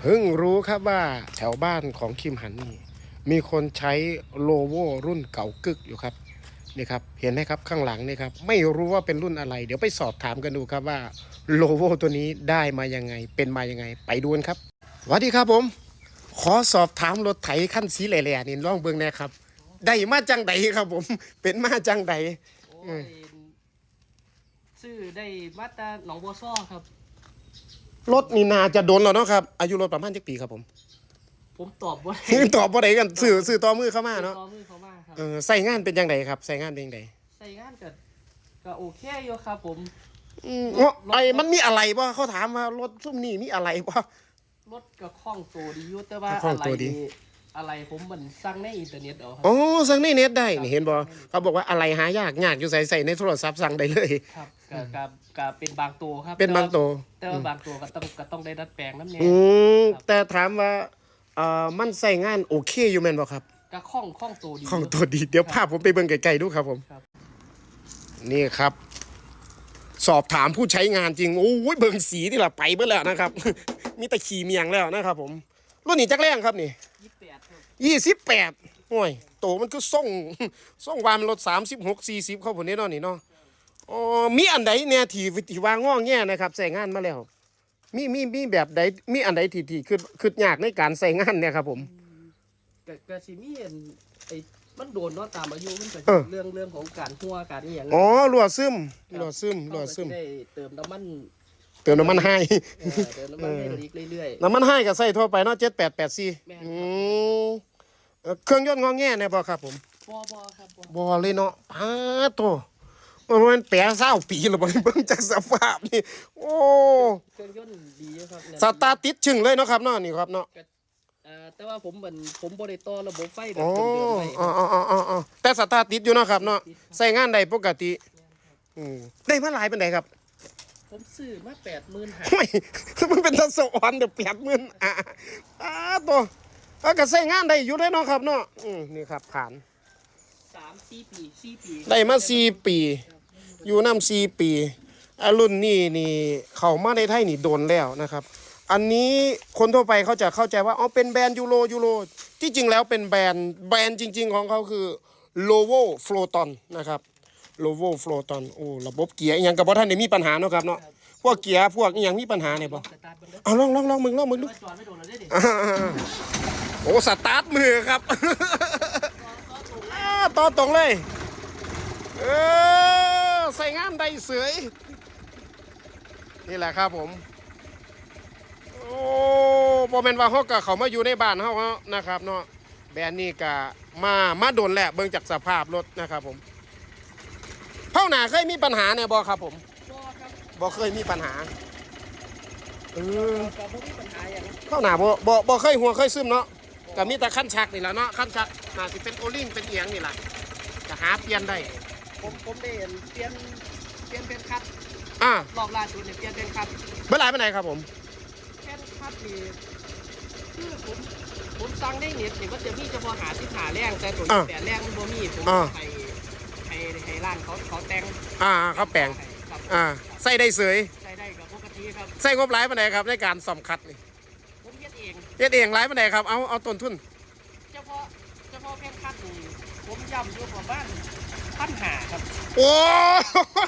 เพิ่งรู้ครับว่าแถวบ้านของคิมหันนี่มีคนใช้โลโวรุ่นเก่ากึกอยู่ครับนี่ครับเห็นไหมครับข้างหลังนี่ครับไม่รู้ว่าเป็นรุ่นอะไร เดี๋ยวไปสอบถามกันดูครับว่าโลโวตัวนี้ได้มายังไง เป็นมายังไง ไปดูกันครับสวัสดีครับผม ขอสอบถามรถไถขั้นสีแหล่ๆนี่ลองเบิ่งแนะครับได้มาจังใดครับผม เป็นมาจังใดซื้อได้มาตาหนองบัวซ้อครับ รถนี่นาจะโดนแล้วเนาะครับ อายุรถประมาณจักปีครับผม ผมตอบว่าตอบบ่ได้กันสื่อสื่อต่อมือเข้ามาเนาะต่อมือเขามากครับเออใส่งานเป็นยังไงครับ ใส่งานเป็นยังไงใส่งานกับก็โอเคอยู่ครับผมอืมเงาะไอ้มันมีอะไรบ่เขาถามว่ารถซุ่มนี่มีอะไรบ่ รถก็คล่องตัวดีอยู่แต่ว่าคล่องอะไรตัวดีนี่อะไรผมมันสั่งในอินเทอร์เน็ตเอาครับอ๋อสั่งในเน็ตได้นี่เห็นบ่เขาบอกว่าอะไรหายากยากอยู่ใส่ใส่ในโทรศัพท์สั่งได้เลย ครับ ก็ก็ก็เป็นบางตัวครับเป็นบางตัวแต่ว่าบางตัวก็ต้องก็ต้องได้ดัดแปลงน้ำเนี่ยอืมแต่ถามว่าเอ่อมันใส่งานโอเคอยู่แม่นบ่ครับก็คล่องคล่องตัวดีของตัวดีเดี๋ยวภาพผมไปเบิ่งไกลๆดูครับผมครับนี่ครับ สอบถามผู้ใช้งานจริงโอ้ยเบิ่งสีนี่ล่ะไปเบิดแล้วนะครับ มีแต่ขี่เมียงแล้วนะครับ ผมรุ่นนี้จักแรงครับนี่ยี่สิบแปดครับยี่สิบแปดโอ้ยโตมันคือส่งส่งวามนรถสามสิบหกสี่สิบเข้าผลนี้เนาะนี่เนาะ อ๋อมีอันใดเนี่ยที่ที่วางง้อแง่นะครับใส่งานมาแล้ว มีมีมีแบบใดมีอันใดที่ที่คือคือยากในการใส่งานเนี่ยครับ ผมก็ก็สิมีอันไอ้มันโดนเนาะตามอายุมันก็เออ เรื่องเรื่องของการหัวการอหย่างอ๋อรั่วซึมรั่วซึมรั่วซึมเขาก็จะได้เติมน้ำมันเติมน้ำมันให้ เออเติมน้ำมันให้อีกเรื่อย น้ำมันให้ก็ใส่ทั่วไปเนาะเจ็ดแปดแปดสี่แม่นครับอืมเอ่อเครื่องยนต์งอแง่เนี่ยบ่ครับผมๆบอบอครับบอบ่เลยเนาะอ้าโต มันแปะเศร้าปีแล้วบ่เบิ่งจากสภาพนี่ โอ้เครื่องยนต์ดีอยู่ครับเนี่ยสตาร์ทติดชึงเลยเนาะครับเนาะนี่ครับเนาะเอ่อแต่ว่าผมเหมือนผมบริต่อระบบไฟแบบอ๋อเดิมๆไว้อ๋ออ๋ออ๋ออ๋อแต่สตาร์ทติดอยู่เนาะครับเนาะใส่งานได้ปกติอืมได้มาหลายเป็นไดครับผมซื้อมาแปดหมื่นห้าโอ้ยมันเป็นตะสวรรค์เดี๋ยวแปดหมื่นอ่าอ่าตัวเอาก็ใส่งานได้อยู่ได้เนาะครับเนาะอืมนี่ครับผ่านสามสี่ปีสี่ปีได้มาสี่ปี อยู่น้ำสี่ปีอารุ่นนี่นี่เข้ามาในไทยนี่โดนแล้วนะครับ อันนี้คนทั่วไปเขาจะเข้าใจว่าอ๋อเป็นแบรนด์ยูโรยูโรที่จริงแล้วเป็นแบรนด์แบรนด์จริง ๆ ของเขาคือ l o v o f l o t o n นะครับ l o v o f l o t o n โอ้ระบบเกียร์อหย่างกับว่าท่านได้มีปัญหาเนาะครับเนาะพวกเกียร์พวกอหย่างมีปัญหาเนี่ยบ่สตาร์ทมันได้เอาลองลองลองมึงลองมึงดูว่าจอดไม่โดนแล้วได้ดิอ่าโอ้สตาร์ทมือครับอ่าต่อตรงเลยเออ ใส่งานได้เสยนี่แหละครับผม โอ้บอแมนว่าเขากับเขามาอยู่ในบ้านเขานะครับเนาะแบรนด์นี่กะมามาโดนแหละเบิ่งจากสภาพรถนะครับผมเท่าหนาเคยมีปัญหาเนี่ยบอครับผมบอเคยมีปัญหาเออก็บ่าหนาบ่บ่บ่เคยหัวเคยซึมเนาะก็มีแต่ขั้นชักนี่แหละเนาะขั้นชักน่าสิเป็นโอลิงเป็นเอียงนี่แหละจะหาเปลี่ยนได้ ผมผมได้เปลี่ยนเปลี่ยนเป็นคัดอ่ารอบล่าสุดเนี่ยเปลี่ยนเป็นคัดเมื่อไหร่เป็นไหนครับผมแค่คัดนี่คือผมผมสั่งได้เน็ตเนี่ยก็จะมีเฉพาะหาสิบหาแรงแต่ตัวนี้แปดแรงมันบ่มีผมให้ให้ให้ร้านเขาเขาแต่งอ่าเขาแปลงครับอ่าใส่ได้เสยใช้ได้กับปกติครับใส่งบหลายเป็นไหนครับในการซ่อมคัดนี่ผมเฮ็ดเองเฮ็ดเองหลายเป็นไหนครับเอาเอาต้นทุน เฉพาะเฉพาะแค่คัดนี่ ผมย้ำอยู่ประมาณพันหาครับ โอ้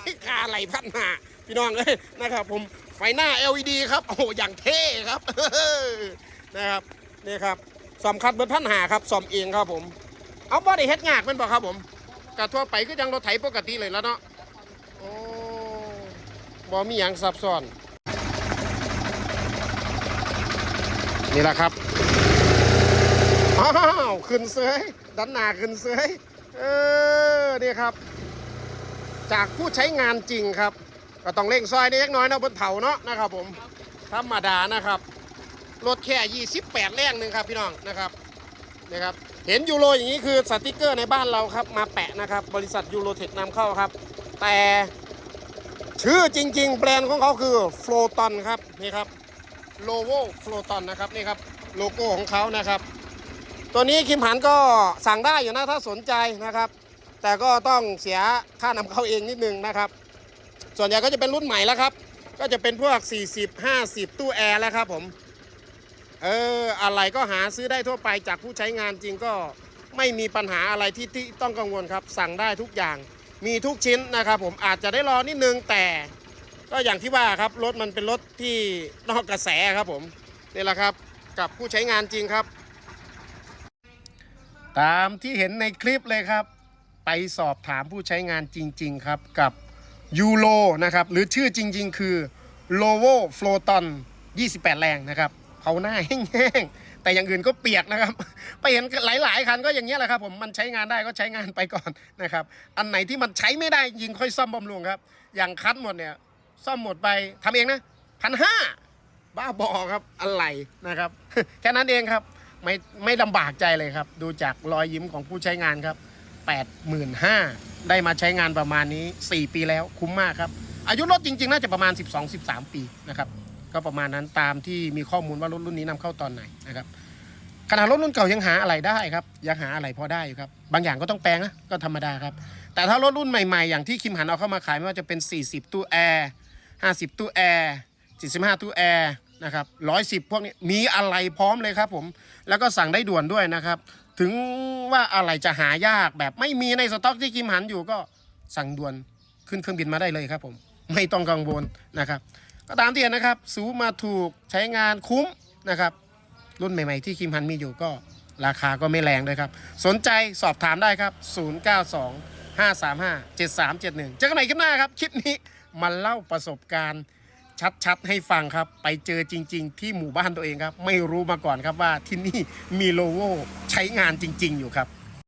ยคาไหลพันหาพี่น้องเอ้ยนะครับ ผมไฟหน้า LED ครับโอ้โหอย่างเท่ครับนะครับนี่ครับซ่อมคัดเบิดพันหาครับซ่อมเองครับผม เอาบ่ได้เฮ็ดงากเป็นบ่ครับผมกะทั่วไปก็ยังรถไถปกติเลยแล้วเนาะโอ้บ่มีหยังซับซ้อน นี่แหละครับอ้าวขึ้นเสย ดันหนาขึ้นเสยเออนี่ครับ จากผู้ใช้งานจริงครับ ก็ต้องเร่งซอยนิดเล็กน้อยเนาะบนเถาเนาะนะครับผมธรรมดานะครับรถแค่28แรงหนึ่งครับพี่น้องนะครับนะครับ เห็นยูโรอย่างนี้คือสติกเกอร์ในบ้านเราครับ มาแปะนะครับ บริษัทยูโรเทคนำเข้าครับ แต่ชื่อจริง ๆ แบรนด์ของเขาคือโฟลตอนครับนี่ครับโลโวโฟลตอนนะครับนี่ครับโลโก้ของเขานะครับ ตัวนี้คิมหันก็สั่งได้อยู่นะถ้าสนใจนะครับ แต่ก็ต้องเสียค่านำเข้าเองนิดนึงนะครับ ส่วนใหญ่ก็จะเป็นรุ่นใหม่แล้วครับ ก็จะเป็นพวก 40 50 ตู้แอร์แล้วครับผมเอออะไรก็หาซื้อได้ทั่วไปจากผู้ใช้งานจริงก็ไม่มีปัญหาอะไรที่ที่ต้องกังวลครับ สั่งได้ทุกอย่างมีทุกชิ้นนะครับผมอาจจะได้รอนิดนึงแต่ ก็อย่างที่ว่าครับรถมันเป็นรถที่นอกกระแสครับผมนี่แหละครับกับผู้ใช้งานจริงครับ ตามที่เห็นในคลิปเลยครับ ไปสอบถามผู้ใช้งานจริง ๆ ครับกับยูโรนะครับ หรือชื่อจริง ๆ คือ l o v o f l o t o n 28 แรงนะครับเผาหน้าแห้งๆ แต่อย่างอื่นก็เปียกนะครับ ไปเห็นหลาย ๆ คันก็อย่างนี้ยแหละครับผมมันใช้งานได้ก็ใช้งานไปก่อนนะครับ อันไหนที่มันใช้ไม่ได้ยิงค่อยซ่อมบำรุงครับ อย่างคัดหมดเนี่ยซ่อมหมดไปทำเองนะพันห้าบ้าบอครับอะไรนะครับ แค่นั้นเองครับ ไม่ไม่ลำบากใจเลยครับ ดูจากรอยยิ้มของผู้ใช้งานครับ 85,000ได้มาใช้งานประมาณนี้ 4 ปีแล้วคุ้มมากครับ อายุรถจริง ๆ น่าจะประมาณ 12-13 ปีนะครับก็ประมาณนั้นตามที่มีข้อมูลว่ารถรุ่นนี้นำเข้าตอนไหนนะครับขนาดรถรุ่นเก่ายังหาอะไรได้ครับยังหาอะไรพอได้อยู่ครับบางอย่างก็ต้องแปลงนะก็ธรรมดาครับ แต่ถ้ารถรุ่นใหม่ๆ อย่างที่คิมหันเอาเข้ามาขายไม่ว่าจะเป็น 40 ตู้แอร์50 ตู้แอร์45ตู้แอร์ นะครับ110พวกนี้มีอะไรพร้อมเลยครับผม แล้วก็สั่งได้ด่วนด้วยนะครับ ถึงว่าอะไรจะหายากแบบไม่มีในสต็อกที่คิมหันอยู่ก็สั่งด่วนขึ้นเครื่องบินมาได้เลยครับผม ไม่ต้องกังวลนะครับ ก็ตามที่เห็นนะครับสูมาถูกใช้งานคุ้มนะครับ รุ่นใหม่ๆที่คิมฮันมีอยู่ก็ราคาก็ไม่แรงด้วยครับ สนใจสอบถามได้ครับ 092 535 7371 เจอกันใหม่คลิปหน้าครับ คลิปนี้มาเล่าประสบการณ์ ชัดๆให้ฟังครับ ไปเจอจริง ๆ ที่หมู่บ้านตัวเองครับ ไม่รู้มาก่อนครับว่าที่นี่มีโลโก้ใช้งานจริง ๆ อยู่ครับ